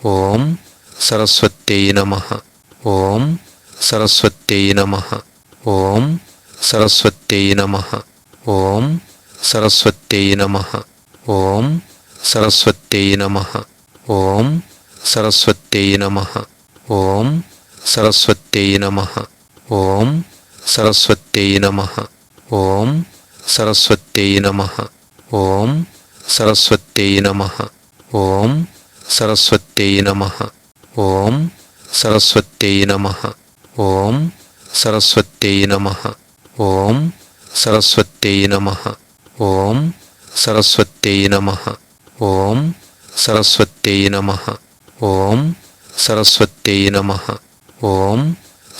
ఓం సరస్వత్యై నమ ఓం సరస్వత్యై నమ ఓం సరస్వత్యై నమ ఓం సరస్వత్యై నమ ఓం సరస్వత్యై నమ ఓం సరస్వత్యై నమ ఓం సరస్వత్యై నమ ఓం సరస్వత్యై నమ ఓం సరస్వత్యై నమ ఓం సరస్వత్యై నమ ఓం సరస్వత్యై నమ ఓం సరస్వత్యై నమ ఓం సరస్వత్యై నమ ఓం సరస్వత్యై నమ ఓం సరస్వత్యై నమ ఓం సరస్వత్యై నమ ఓం సరస్వత్యై నమ ఓం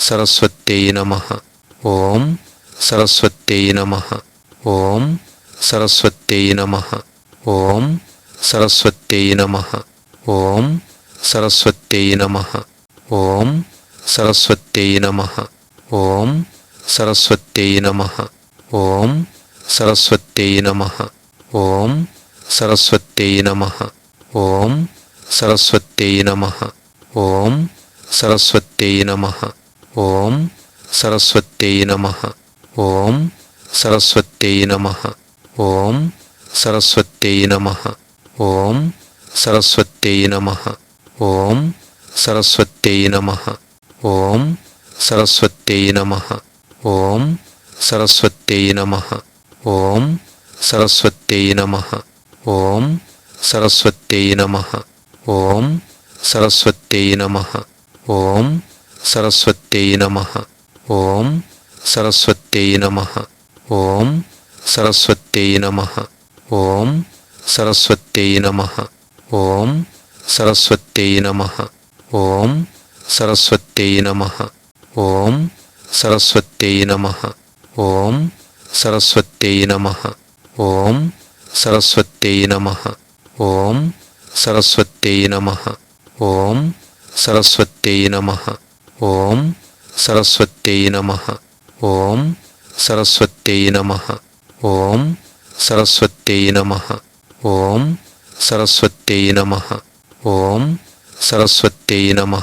సరస్వత్యై నమ ఓం సరస్వత్యై నమ ఓం సరస్వత్యై నమ ఓం సరస్వత్యై నమ ఓం సరస్వత్యై నమ ఓం సరస్వత్యై నమ ఓం సరస్వత్యై నమ ఓం సరస్వత్యై నమ ఓం సరస్వత్యై నమ ఓం సరస్వత్యై నమ ఓం సరస్వత్యై నమ ఓం సరస్వత్యై నమ ఓం సరస్వత్యై నమ ఓం సరస్వత్యై నమ ఓం సరస్వత్యై నమ ఓం సరస్వత్యై నమ ఓం సరస్వత్యై నమ ఓం సరస్వత్యై నమ ఓం సరస్వత్యై నమ ఓం సరస్వత్యై నమ ఓం సరస్వత్యై నమ ఓం సరస్వత్యై నమ ఓం సరస్వత్యై నమ ఓం సరస్వత్యై నమ ఓం సరస్వత్యై నమ ఓం సరస్వత్యై నమ ఓం సరస్వత్యై నమ ఓం సరస్వత్యై నమ ఓం సరస్వత్యై నమ ఓం సరస్వత్యై నమ ఓం సరస్వత్యై నమ ఓం సరస్వత్యై నమ ఓం సరస్వత్యై నమ ఓం సరస్వత్యై నమ ఓం సరస్వత్యై నమ ఓం సరస్వత్యై నమ. ఓం సరస్వత్యై నమ.